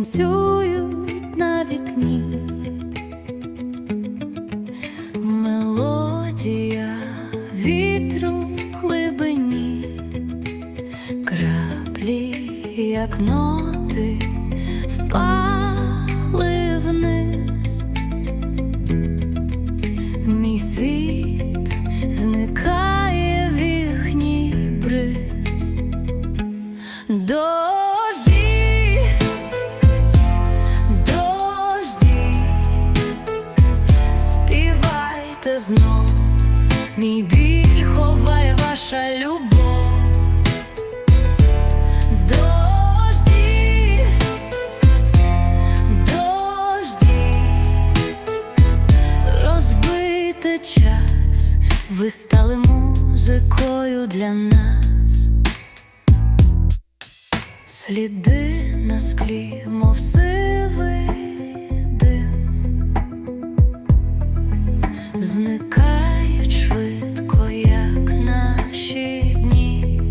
танцюють на вікні. Мелодія вітру глибині, краплі, як ноти, впали вниз. Мій світ знов, мій біль ховає ваша любов. Дожді, дожді, розбите час, ви стали музикою для нас. Сліди на склі, мов сивий зникають швидко, як наші дні.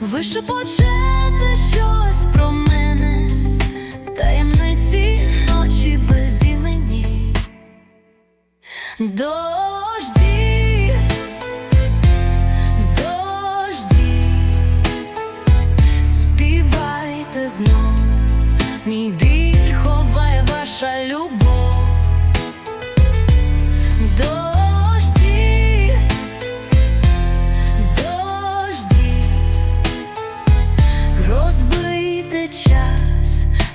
Ви шепочете щось про мене, таємниці ночі без імені. Дожді, знов, мій біль ховає ваша любов.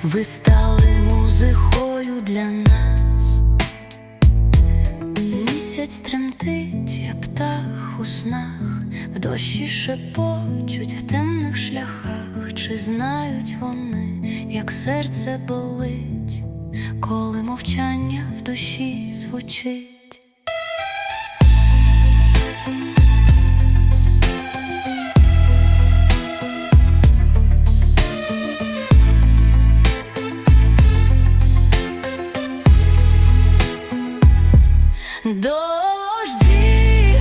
Ви стали музикою для нас. Місяць тремтить, я птах у снах, в дощі шепочуть в темних шляхах, чи знають вони, як серце болить, коли мовчання в душі звучить. Дожді,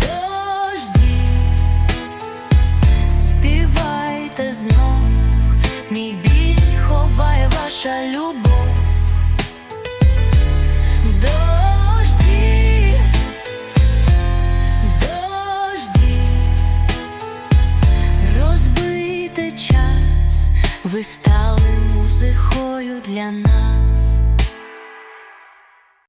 дожді, співайте знов, мій біль ховає ваша любов. Дожді, дожді, розбийте час, ви стали музихою для нас.